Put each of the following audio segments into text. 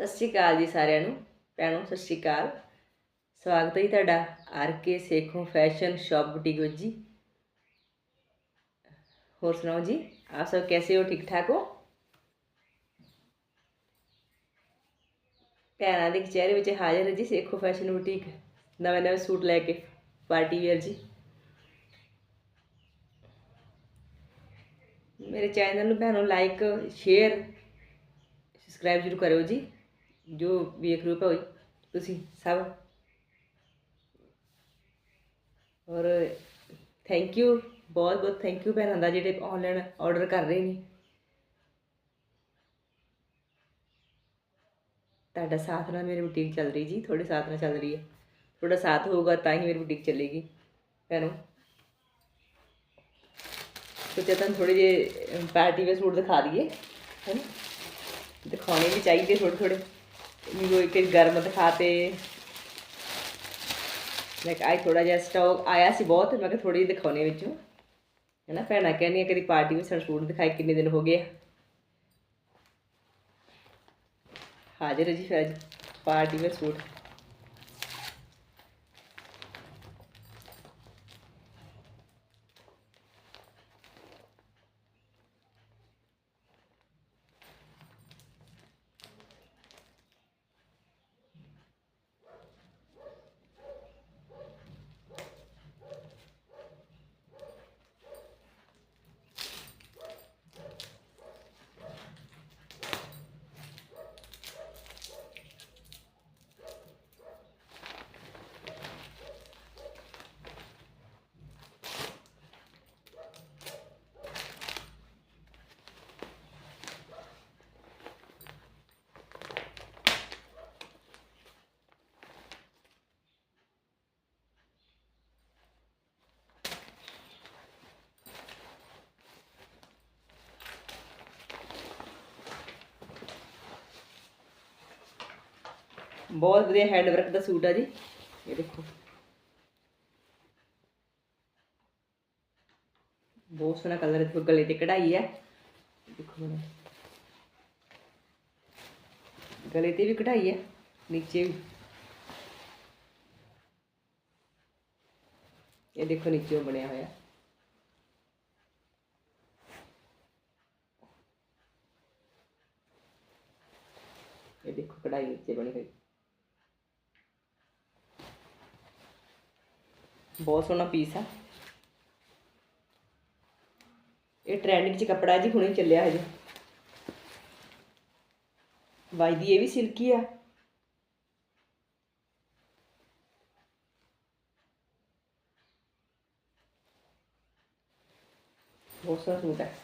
ਸਤਿ ਸ਼੍ਰੀ ਅਕਾਲ ਜੀ ਸਾਰਿਆਂ ਨੂੰ, ਭੈਣੋ ਸਤਿ ਸ਼੍ਰੀ ਅਕਾਲ। ਸਵਾਗਤ ਹੈ ਜੀ ਤੁਹਾਡਾ R K Sekhon fashion shop boutique ਵਿੱਚ ਜੀ। ਹੋਰ ਸੁਣਾਓ ਜੀ, ਆਪ ਸਭ ਕੈਸੇ ਹੋ, ਠੀਕ ਠਾਕ ਹੋ? ਭੈਣਾਂ ਦੇ ਚਿਹਰੇ ਵਿੱਚ ਹਾਜ਼ਰ ਹੈ ਜੀ ਸੇਖੋ ਫੈਸ਼ਨ ਬੁਟੀਕ, ਨਵੇਂ ਨਵੇਂ ਸੂਟ ਲੈ ਕੇ, ਪਾਰਟੀ ਵੇਅਰ ਜੀ। ਮੇਰੇ ਚੈਨਲ ਨੂੰ ਭੈਣੋ ਲਾਈਕ ਸ਼ੇਅਰ ਸਬਸਕ੍ਰਾਈਬ ਜ਼ਰੂਰ ਕਰਿਓ ਜੀ। ਜੋ ਵੇਖ ਰਹੇ ਹੋ ਤੁਸੀਂ ਸਭ। ਔਰ ਥੈਂਕ ਯੂ ਬਹੁਤ ਬਹੁਤ ਥੈਂਕ ਯੂ ਭੈਣਾਂ ਦਾ ਜਿਹੜੇ ਆਨਲਾਈਨ ਆਰਡਰ ਕਰ ਰਹੇ ਨੇ। ਤੁਹਾਡਾ ਸਾਥ ਨਾਲ ਮੇਰੀ ਬੁਟੀਕ ਚੱਲ ਰਹੀ ਜੀ, ਤੁਹਾਡੇ ਸਾਥ ਨਾਲ ਚੱਲ ਰਹੀ ਹੈ। ਤੁਹਾਡਾ ਸਾਥ ਹੋਊਗਾ ਤਾਂ ਹੀ ਮੇਰੀ ਬੁਟੀਕ ਚੱਲੇਗੀ, ਭੈਣੋ। ਸੋਚਿਆ ਤੁਹਾਨੂੰ ਥੋੜੇ ਜਿਹੇ ਪਾਰਟੀ ਵੇ ਸੂਟ ਦਿਖਾ ਦਈਏ, ਹੈ ਨਾ। ਦਿਖਾਉਣੇ ਵੀ ਚਾਹੀਦੇ ਥੋੜੇ ਥੋੜੇ ਮੈਨੂੰ ਇੱਕ ਗਰਮ ਮੈਂ ਕਿਹਾ ਅੱਜ ਥੋੜਾ ਜਿਹਾ ਸਟਾਕ ਆਇਆ ਸੀ ਬਹੁਤ, ਮੈਂ ਕਿਹਾ ਥੋੜੀ ਜਿਹੀ ਦਿਖਾਉਣੇ ਵਿੱਚੋਂ। ਹੈ ਨਾ, ਭੈਣਾਂ ਕਹਿੰਦੀਆਂ ਕਦੀ ਪਾਰਟੀ ਵਿੱਚ ਸਾਨੂੰ ਸੂਟ ਦਿਖਾਏ, ਕਿੰਨੇ ਦਿਨ ਹੋ ਗਏ ਹਾਜ਼ਰ ਹੈ ਜੀ ਫਿਰ ਪਾਰਟੀ ਵਿੱਚ ਸੂਟ। ਬਹੁਤ ਵਧੀਆ ਹੈਂਡ ਵਰਕ ਦਾ ਸੂਟ ਆ ਜੀ ਇਹ ਦੇਖੋ ਬਹੁਤ ਸੋਹਣਾ ਕਲਰ ਦੇਖੋ ਗਲੇ ਤੇ ਕਢਾਈ ਹੈ ਦੇਖੋ ਬਣਾ ਗਲੇ ਤੇ ਵੀ ਕਢਾਈ ਹੈ ਨੀਚੇ ਵੀ ਇਹ ਦੇਖੋ ਨੀਚੇ ਬਣਿਆ ਹੋਇਆ ਇਹ ਦੇਖੋ ਕਢਾਈ ਨੀਚੇ ਬਣੀ ਹੋਈ ਬਹੁਤ ਸੋਹਣਾ ਪੀਸ ਆ। ਇਹ ਟ੍ਰੈਂਡਿੰਗ ਚ ਕੱਪੜਾ ਜੀ ਹੁਣੇ ਚੱਲਿਆ ਹਜੇ। ਵਾਈ ਦੀ ਇਹ ਵੀ ਸਿਲਕੀ ਆ। ਬਹੁਤ ਸੋਹਣਾ ਸੂਟ ਹੈ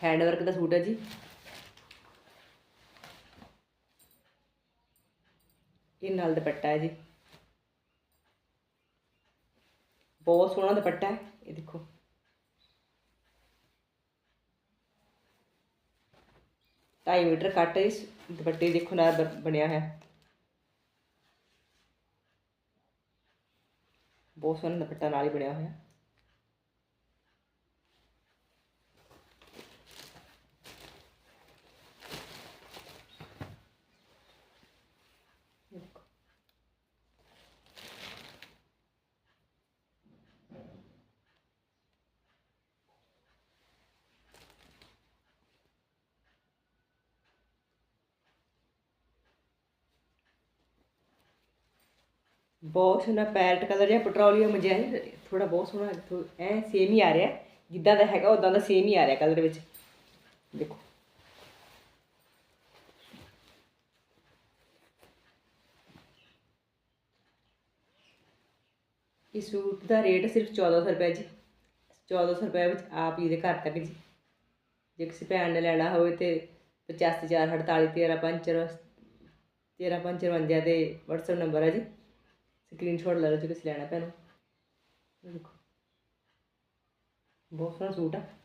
ਹੈਂਡ ਵਰਕ ਦਾ ਸੂਟ ਹੈ ਜੀ। ਇਹ ਨਾਲ ਦੁਪੱਟਾ ਹੈ ਜੀ। ਬਹੁਤ ਸੋਹਣਾ ਦੁਪੱਟਾ ਹੈ, ਇਹ ਦੇਖੋ। ਢਾਈ ਮੀਟਰ ਕੱਟ ਇਸ ਦੁਪੱਟੇ ਦੇਖੋ ਨਾਲ ਬ- ਬਣਿਆ ਹੈ ਬਹੁਤ ਸੋਹਣਾ ਦੁਪੱਟਾ ਨਾਲ ਹੀ ਬਣਿਆ ਹੋਇਆ ਇਹ ਦੇਖੋ ਬਹੁਤ ਸੋਹਣਾ ਪੈਰਟ ਕਲਰ ਜਾਂ ਪੈਟਰੋਲੀਅਮ ਜਿਹਾ ਹੈ ਥੋੜਾ ਬਹੁਤ ਸੋਹਣਾ ਥੋ- ਐ ਸੇਮ ਹੀ ਆ ਰਿਹਾ, ਜਿੱਦਾਂ ਦਾ ਹੈਗਾ ਉਦਾਂ ਦਾ ਸੇਮ ਹੀ ਆ ਰਿਹਾ ਕਲਰ ਵਿੱਚ। ਦੇਖੋ। ਇਸ ਸੂਟ ਦਾ ਰੇਟ ਸਿਰਫ 1400 ਰੁਪਏ ਜੀ। 1400 ਰੁਪਏ ਵਿੱਚ ਆਪ ਹੀ ਦੇ ਘਰ ਤੱਕ ਜੀ। ਜੇ ਕਿਸੇ ਭੈਣ ਨੇ ਲੈਣਾ ਹੋਵੇ ਤੇ 854 48 13 ਪੰਚਰ 13 55 ਦੇ WhatsApp ਨੰਬਰ ਹੈ ਜੀ। ਸਕਰੀਨਸ਼ਾਟ ਲੈ ਲਓ ਜੇ ਕਿਸੇ ਲੈਣਾ ਭੈਣੋ ਦੇਖੋ ਬਹੁਤ ਸੋਹਣਾ ਸੂਟ ਆ।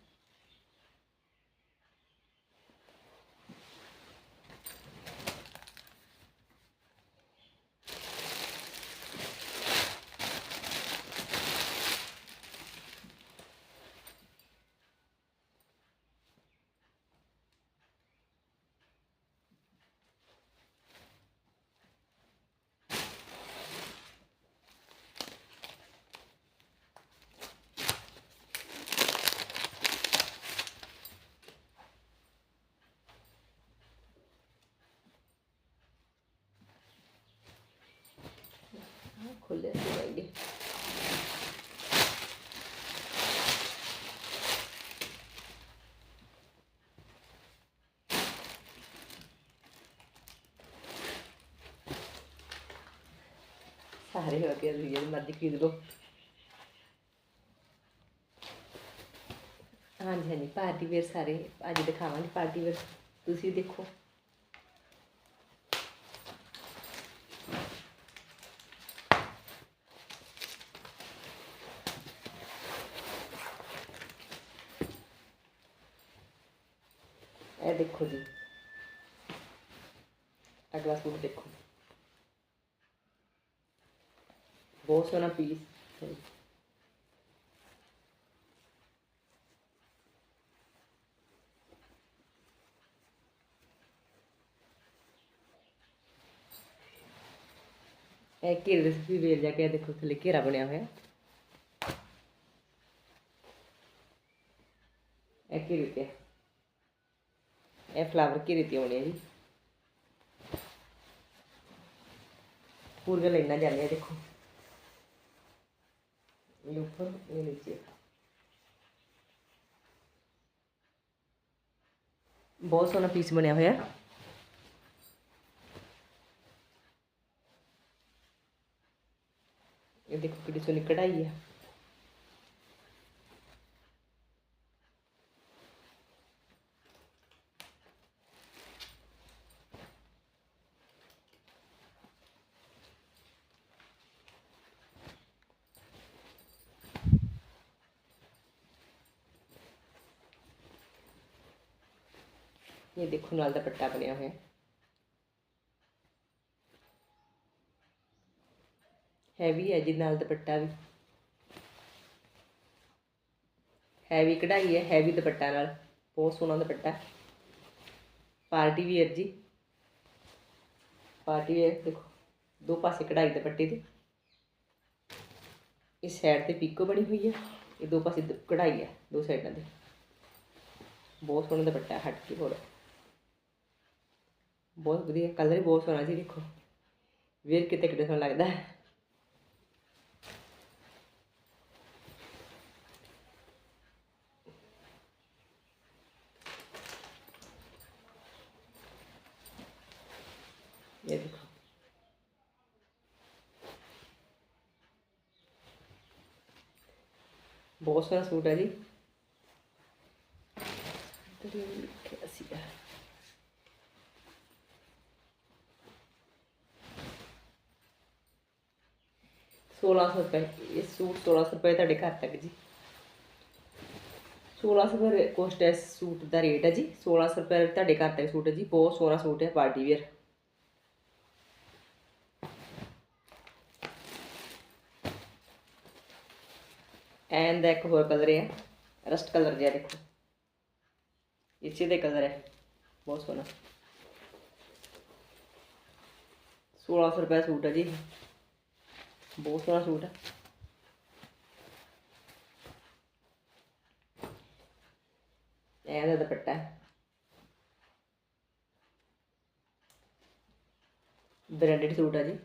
ਖੋਲੇ ਸੀ ਆਏਗੇ ਸਾਰੇ ਹੋ ਗਏ ਜਿਹੜੇ ਮਰਜ਼ੀ ਖਰੀਦ ਲਓ ਹਾਂਜੀ ਹਾਂਜੀ ਪਾਰਟੀ ਵੇਅਰ ਸਾਰੇ ਅੱਜ ਦਿਖਾਵਾਂਗੇ ਪਾਰਟੀ ਵੇਅਰ ਤੁਸੀਂ ਦੇਖੋ ਇਹ ਦੇਖੋ ਜੀ ਅਗਲਾ ਸੂਟ ਦੇਖੋ ਬਹੁਤ ਸੋਹਣਾ ਪੀਸ ਇਹ ਘੇਰੇ ਦੇ ਵੀ ਵੇਲ ਜਾ ਕੇ ਇਹ ਦੇਖੋ ਥੱਲੇ ਘੇਰਾ ਬਣਿਆ ਹੋਇਆ ਇਹ ਘੇਰੇ ਤੇ ਇਹ ਫਲਾਵਰ ਘੇਰੇ ਤੇ ਆਉਣੇ ਆ ਜੀ। ਪੂਰੀਆਂ ਲਾਈਨਾਂ ਜਾਂਦੀਆਂ, ਦੇਖੋ। ਇਹ ਉੱਪਰ ਬਹੁਤ ਸੋਹਣਾ ਪੀਸ ਬਣਿਆ ਹੋਇਆ। ਇਹ ਦੇਖੋ ਕਿੰਨੀ ਸੋਹਣੀ ਕਢਾਈ ਹੈ ਇਹ ਦੇਖੋ ਨਾਲ ਦਾ ਪੱਟਾ ਬਣਿਆ ਹੋਇਆ। ਹੈਵੀ ਹੈ ਜੀ ਨਾਲ ਦੁਪੱਟਾ ਵੀ। ਹੈਵੀ ਕਢਾਈ ਹੈ ਹੈਵੀ ਦੁਪੱਟਾ ਨਾਲ। ਬਹੁਤ ਸੋਹਣਾ ਦੁਪੱਟਾ। ਪਾਰਟੀ ਵੀਅਰ ਜੀ। ਪਾਰਟੀ ਵੀਅਰ ਦੇਖੋ, ਦੋ ਪਾਸੇ ਕਢਾਈ ਦੁਪੱਟੇ ਦੀ ਇਸ ਸਾਈਡ ਤੇ ਪੀਕੋ ਬਣੀ ਹੋਈ ਹੈ, ਇਹ ਦੋ ਪਾਸੇ ਦ- ਕਢਾਈ ਹੈ, ਦੋ ਸਾਈਡਾਂ ਤੇ। ਬਹੁਤ ਸੋਹਣਾ ਦੁਪੱਟਾ, ਹਟ ਕੇ ਹੋਰ। बहुत बढ़िया, कलर भी बहुत सोना जी देखो। वेर कितने कितने सोना लगता है। बहुत सोहना सूट है जी। 1600 ਰੁਪਏ, ਇਹ ਸੂਟ 1600 ਰੁਪਏ ਤੁਹਾਡੇ ਘਰ ਤੱਕ ਜੀ। 1600 ਰੁਪਏ ਕੋਸਟ ਹੈ ਸੂਟ ਦਾ ਰੇਟ ਹੈ ਜੀ 1600 ਰੁਪਏ ਤੁਹਾਡੇ ਘਰ ਤੱਕ ਸੂਟ ਹੈ ਜੀ, ਬਹੁਤ ਸੋਹਣਾ ਸੂਟ ਹੈ ਪਾਰਟੀ ਵੇਅਰ। ਐਂਡ ਦਾ ਇੱਕ ਹੋਰ ਕਲਰ ਹੈ ਰਸਟ ਕਲਰ ਜਿਹਾ ਦੇਖੋ। ਇਸੇ ਦੇ ਕਲਰ ਹੈ ਬਹੁਤ ਸੋਹਣਾ। 1600 ਰੁਪਏ ਸੂਟ ਹੈ ਜੀ। ਬਹੁਤ ਸੋਹਣਾ ਸੂਟ ਹੈ ਇਹ ਦਾ ਦੁਪੱਟਾ ਬ੍ਰਾਂਡਡ ਸੂਟ ਹੈ ਜੀ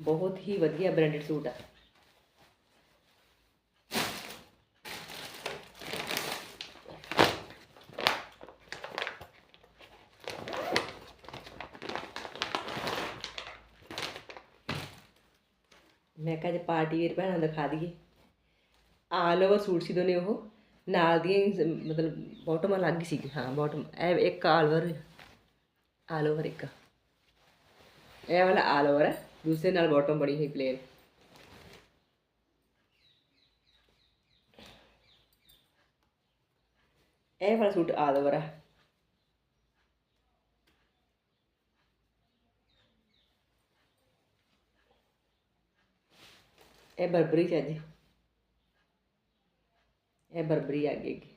ਬਹੁਤ ਹੀ ਵਧੀਆ ਬ੍ਰਾਂਡਡ ਸੂਟ ਆ ਮੈਂ ਕਿਹਾ ਜੇ ਪਾਰਟੀ ਵੇਅਰ ਭੈਣਾਂ ਨੂੰ ਦਿਖਾ ਦਈਏ। ਆਲ ਓਵਰ ਸੂਟ ਸੀ ਦੋਨੇ ਉਹ। ਨਾਲ ਦੀਆਂ ਮਤਲਬ ਬਾਟਮ ਅਲੱਗ ਸੀ ਹਾਂ ਬਾਟਮ ਇਹ ਇੱਕ ਆਲ ਓਵਰ ਆਲ ਓਵਰ ਇੱਕ। ਇਹ ਵਾਲਾ ਆਲ ਓਵਰ ਹੈ ਦੂਸਰੇ ਨਾਲ ਬਾਟਮ ਬੜੀ ਹੋਈ ਪਲੇਨ ਇਹ ਵਾਲਾ ਸੂਟ ਆਲ ਓਵਰ ਹੈ ਇਹ ਬਰਬਰੀ ਚ ਹੈ ਜੀ ਇਹ ਬਰਬਰੀ ਆ ਗਈ ਹੈਗੀ।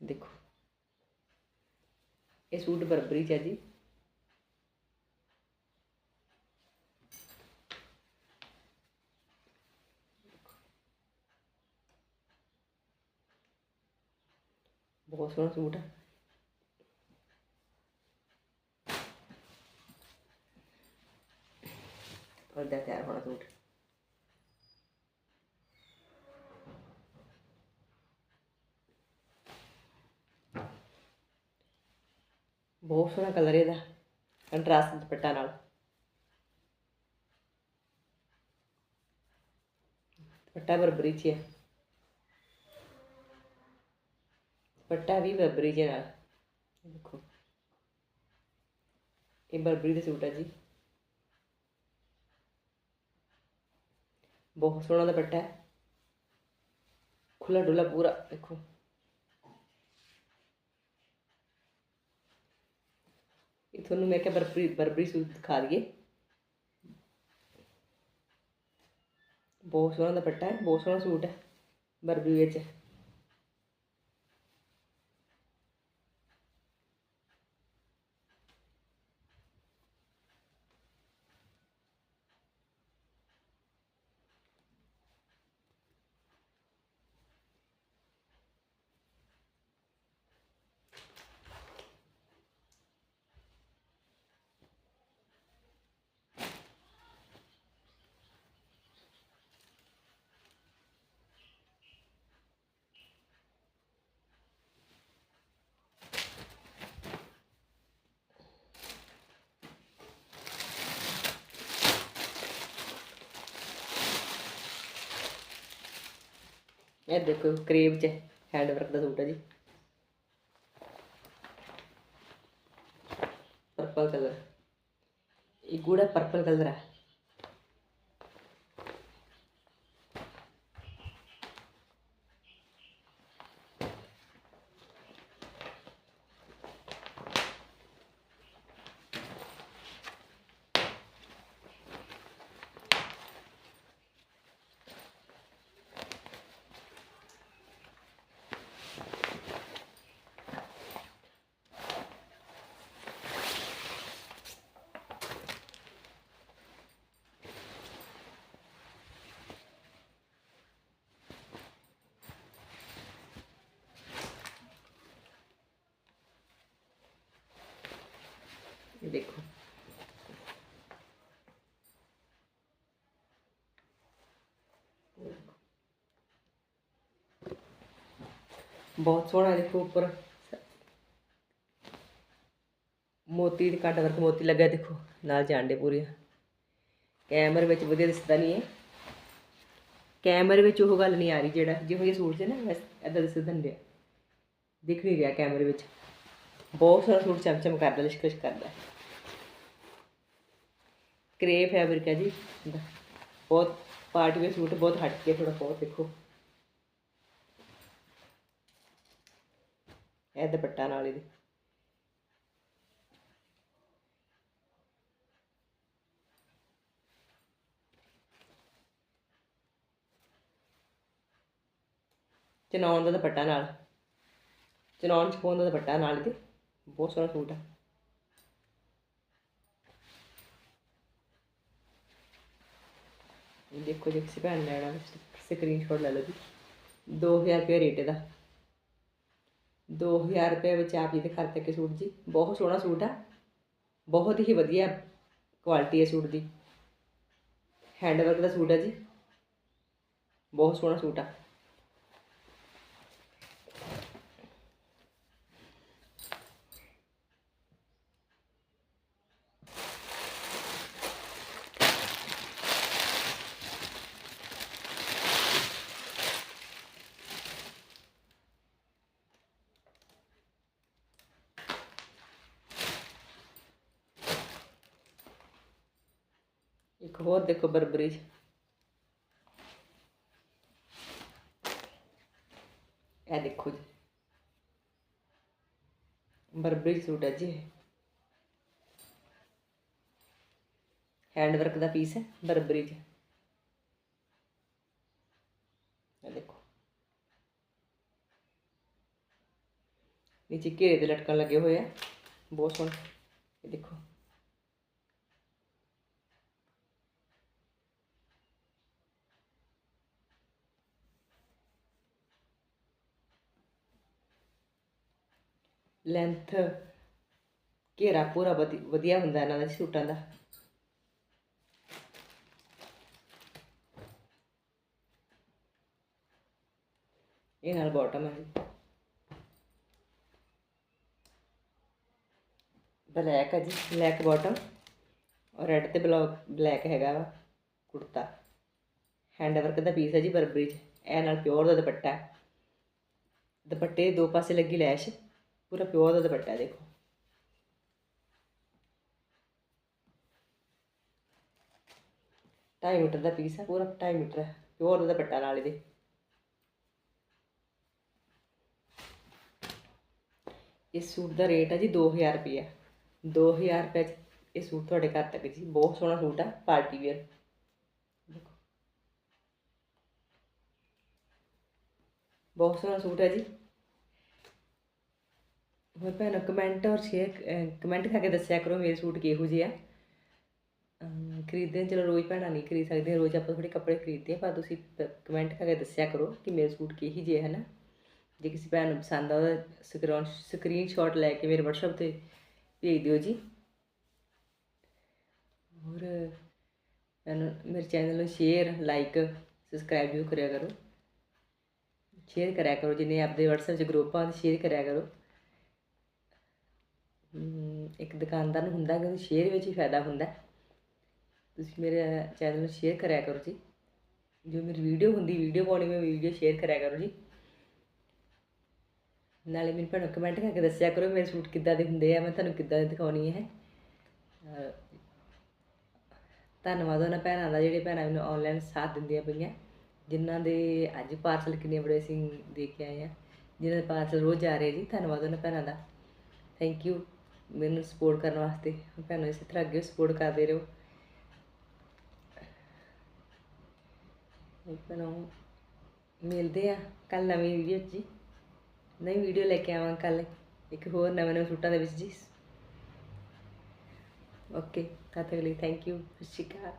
ਦੇਖੋ ਇਹ ਸੂਟ ਬਰਬਰੀ ਚ ਹੈ ਜੀ ਬਹੁਤ ਸੋਹਣਾ ਸੂਟ ਹੈ ਉਹਦਾ ਤਿਆਰ ਹੋਣਾ ਸੂਟ ਬਹੁਤ ਸੋਹਣਾ ਕਲਰ ਇਹਦਾ ਕੰਟਰਾਸਟ ਦੁਪੱਟਾ ਨਾਲ ਦੁਪੱਟਾ ਬਰਬਰੀ ਚ ਹੈ ਦੁਪੱਟਾ ਵੀ ਬਰਬਰੀ ਚ ਨਾਲ ਦੇਖੋ ਇਹ ਬਰਬਰੀ ਦੇ ਸੂਟ ਹੈ ਜੀ ਬਹੁਤ ਸੋਹਣਾ ਦੁਪੱਟਾ ਹੈ। ਖੁੱਲਾ ਡੁੱਲਾ ਪੂਰਾ, ਦੇਖੋ। ਇਹ ਤੁਹਾਨੂੰ ਮੈਂ ਕਿਹਾ ਬਰਬਰੀ ਬਰਬਰੀ ਸੂਟ ਦਿਖਾ ਦਈਏ। ਬਹੁਤ ਸੋਹਣਾ ਦੁਪੱਟਾ ਹੈ, ਬਹੁਤ ਸੋਹਣਾ ਸੂਟ ਹੈ ਬਰਬਰੀ ਵਿੱਚ। ਇਹ ਦੇਖੋ ਕਰੀਬ ਚ ਹੈਂਡ ਵਰਕ ਦਾ ਸੂਟ ਹੈ ਜੀ। ਪਰਪਲ ਕਲਰ ਇਹ ਗੂੜਾ ਪਰਪਲ ਕਲਰ ਹੈ ਇਹ ਦੇਖੋ। ਬਹੁਤ ਸੋਹਣਾ ਦੇਖੋ ਉੱਪਰ। ਮੋਤੀ ਦੀ ਕੱਟ ਵਰਕ ਮੋਤੀ ਲੱਗਾ ਦੇਖੋ, ਨਾਲ ਜਾਂਡੇ ਪੂਰੇ ਕੈਮਰੇ ਵਿੱਚ ਵਧੀਆ ਦਿਸਦਾ ਨਹੀਂ ਹੈ ਕੈਮਰੇ ਵਿੱਚ ਉਹ ਗੱਲ ਨਹੀਂ ਆ ਰਹੀ ਜਿਹੜਾ, ਜਿਹੋ ਜਿਹੇ ਸੂਟ ਸੀ ਨਾ ਬਸ ਇਦਾਂ ਦਿਸ ਦਿੰਦੇ ਆ। ਦਿਖ ਨਹੀਂ ਰਿਹਾ ਕੈਮਰੇ ਵਿੱਚ। ਬਹੁਤ ਸਾਰਾ ਸੂਟ ਚਮਚਮ ਕਰਦਾ, ਲਿਸ਼ਕਸ਼ ਕਰਦਾ। ਕਰੇ ਫੈਬਰਿਕ ਹੈ ਜੀ। ਬਹੁਤ ਪਾਰਟੀ ਵੇ ਸੂਟ ਬਹੁਤ ਹਟ ਕੇ ਥੋੜਾ ਬਹੁਤ ਦੇਖੋ। ਇਹ ਦੁਪੱਟਾ ਨਾਲ ਇਹਦੇ। ਚਨੌਨ ਦਾ ਦੁਪੱਟਾ ਨਾਲ। ਚਨੌਨ ਚਪੋਨ ਦਾ ਦੁਪੱਟਾ ਨਾਲ ਇਹਦੇ। ਬਹੁਤ ਸੋਹਣਾ ਸੂਟ ਹੈ ਇਹ ਦੇਖੋ ਜੇ ਕਿਸੇ ਭੈਣ ਨੇ ਲੈਣਾ ਸਕਰੀਨਸ਼ਾਟ ਲੈ ਲਓ ਜੀ। 2000 ਰੁਪਏ ਰੇਟ ਇਹਦਾ 2000 ਰੁਪਏ ਵਿੱਚ ਆਪ ਜੀ ਦੇ ਘਰ ਤੱਕ ਸੂਟ ਜੀ। ਬਹੁਤ ਸੋਹਣਾ ਸੂਟ ਆ। ਬਹੁਤ ਹੀ ਵਧੀਆ ਕੁਆਲਿਟੀ ਹੈ ਸੂਟ ਦੀ। ਹੈਂਡਵਰਕ ਦਾ ਸੂਟ ਆ ਜੀ। ਬਹੁਤ ਸੋਹਣਾ ਸੂਟ ਆ। ਇੱਕ ਹੋਰ ਦੇਖੋ ਬਰਬਰੀ ਇਹ ਦੇਖੋ ਜੀ। ਬਰਬਰੀ ਸੂਟ ਹੈ ਜੀ ਇਹ। ਹੈਂਡ ਵਰਕ ਦਾ ਪੀਸ ਹੈ ਬਰਬਰੀ 'ਚ। ਇਹ ਦੇਖੋ। ਨੀਚੇ ਘੇਰੇ ਦੇ ਲਟਕਣ ਲੱਗੇ ਹੋਏ ਆ। ਬਹੁਤ ਸੋਹਣੇ। ਇਹ ਦੇਖੋ। ਲੈਂਥ ਘੇਰਾ ਪੂਰਾ ਵਧੀਆ ਹੁੰਦਾ ਇਹਨਾਂ ਦਾ ਸੂਟਾਂ ਦਾ। ਇਹ ਨਾਲ ਬਾਟਮ ਹੈ ਬਲੈਕ ਹੈ ਜੀ ਬਲੈਕ ਬਾਟਮ ਔਰ ਰੈੱਡ ਤੇ ਬਲੌਕ ਬਲੈਕ ਹੈਗਾ ਵਾ, ਕੁੜਤਾ। ਹੈਂਡ ਵਰਕ ਦਾ ਪੀਸ ਹੈ ਜੀ ਬਰਬਰੀ ਚ। ਇਹ ਨਾਲ ਪਿਓਰ ਦਾ ਦੁਪੱਟਾ ਦੁਪੱਟੇ ਦੋ ਪਾਸੇ ਲੱਗੀ ਲੈਸ਼। ਪੂਰਾ ਪਿਓਰ ਦਾ ਦੁਪੱਟਾ ਦੇਖੋ। ਢਾਈ ਮੀਟਰ ਦਾ ਪੀਸ ਹੈ, ਪੂਰਾ ਢਾਈ ਮੀਟਰ ਹੈ, ਪਿਓਰ ਦਾ ਦੁਪੱਟਾ ਨਾਲ ਇਹਦੇ। ਇਸ ਸੂਟ ਦਾ ਰੇਟ ਹੈ ਜੀ 2000 ਰੁਪਏ 2000 ਰੁਪਏ ਚ ਇਹ ਸੂਟ ਤੁਹਾਡੇ ਘਰ ਤੱਕ ਜੀ, ਬਹੁਤ ਸੋਹਣਾ ਸੂਟ ਹੈ, ਪਾਰਟੀ ਵੇਅਰ। ਦੇਖੋ। ਬਹੁਤ ਸੋਹਣਾ ਸੂਟ ਹੈ ਜੀ। ਹੋਰ ਭੈਣੋ ਕਮੈਂਟ ਔਰ ਸ਼ੇਅਰ ਕਮੈਂਟ ਕਰਕੇ ਦੱਸਿਆ ਕਰੋ ਮੇਰੇ ਸੂਟ ਕਿਹੋ ਜਿਹੇ। ਆ ਖਰੀਦਦੇ ਹਾਂ, ਚਲੋ ਰੋਜ਼ ਭੈਣਾਂ ਨਹੀਂ ਖਰੀਦ ਸਕਦੇ ਰੋਜ਼ ਆਪਾਂ ਥੋੜੇ ਕੱਪੜੇ ਖਰੀਦਦੇ ਹਾਂ ਪਰ ਤੁਸੀਂ ਕਮੈਂਟ ਕਰਕੇ ਦੱਸਿਆ ਕਰੋ ਕਿ ਮੇਰੇ ਸੂਟ ਕਿਹੋ ਜਿਹੇ ਹੈ ਨਾ ਜੇ ਕਿਸੇ ਭੈਣ ਨੂੰ ਪਸੰਦ ਆ ਉਹਦਾ ਸਕਰੀਨ ਸਕਰੀਨਸ਼ਾਟ ਲੈ ਕੇ ਮੇਰੇ WhatsApp ਤੇ ਭੇਜ ਦਿਓ ਜੀ। ਹੋਰ ਮੈਨੂੰ ਮੇਰੇ ਚੈਨਲ ਨੂੰ ਸ਼ੇਅਰ ਲਾਈਕ ਸਬਸਕ੍ਰਾਈਬ ਵੀ ਕਰਿਆ ਕਰੋ। ਸ਼ੇਅਰ ਕਰਿਆ ਕਰੋ ਜਿੰਨੇ ਆਪਦੇ WhatsApp 'ਚ ਗਰੁੱਪ ਆ ਸ਼ੇਅਰ ਕਰਿਆ ਕਰੋ। ਇੱਕ ਦੁਕਾਨਦਾਰ ਨੂੰ ਹੁੰਦਾ ਕਿ ਉਹਨੂੰ ਸ਼ੇਅਰ ਵਿੱਚ ਹੀ ਫਾਇਦਾ ਹੁੰਦਾ ਤੁਸੀਂ ਮੇਰੇ ਚੈਨਲ ਨੂੰ ਸ਼ੇਅਰ ਕਰਿਆ ਕਰੋ ਜੀ। ਜੋ ਮੇਰੀ ਵੀਡੀਓ ਹੁੰਦੀ, ਵੀਡੀਓ ਪਾਉਣੀ, ਮੈਂ ਵੀਡੀਓ ਸ਼ੇਅਰ ਕਰਿਆ ਕਰੋ ਜੀ। ਨਾਲੇ ਮੈਨੂੰ ਭੈਣੋ ਕਮੈਂਟ ਕਰਕੇ ਦੱਸਿਆ ਕਰੋ ਮੇਰੇ ਸੂਟ ਕਿੱਦਾਂ ਦੇ ਹੁੰਦੇ ਆ, ਮੈਂ ਤੁਹਾਨੂੰ ਕਿੱਦਾਂ ਦੇ ਦਿਖਾਉਣੀ ਹੈ। ਧੰਨਵਾਦ ਉਹਨਾਂ ਭੈਣਾਂ ਦਾ, ਜਿਹੜੇ ਭੈਣਾਂ ਮੈਨੂੰ ਆਨਲਾਈਨ ਸਾਥ ਦਿੰਦੀਆਂ ਪਈਆਂ, ਜਿਨ੍ਹਾਂ ਦੇ ਅੱਜ ਪਾਰਸਲ ਕਿੰਨੇ ਬੜੇ ਅਸੀਂ ਦੇ ਕੇ ਆਏ ਆ ਜਿਨ੍ਹਾਂ ਦੇ ਪਾਰਸਲ ਰੋਜ਼ ਆ ਰਹੇ ਜੀ। ਧੰਨਵਾਦ ਉਹਨਾਂ ਭੈਣਾਂ ਦਾ। ਥੈਂਕ ਯੂ ਮੈਨੂੰ ਸਪੋਰਟ ਕਰਨ ਵਾਸਤੇ। ਭੈਣੋ, ਇਸੇ ਤਰ੍ਹਾਂ ਅੱਗੇ ਸਪੋਰਟ ਕਰਦੇ ਰਹੋ। ਭੈਣੋ, ਮਿਲਦੇ ਆ ਕੱਲ ਨਵੀਂ ਵੀਡੀਓ 'ਚ ਜੀ। ਨਵੀਂ ਵੀਡੀਓ ਲੈ ਕੇ ਆਵਾਂ ਕੱਲ ਇੱਕ ਹੋਰ ਨਵੇਂ ਨਵੇਂ ਸੂਟਾਂ ਦੇ ਵਿੱਚ ਜੀ। ਓਕੇ ਤਦ ਤੱਕ ਲਈ ਥੈਂਕ ਯੂ ਸਤਿ ਸ਼੍ਰੀ ਅਕਾਲ।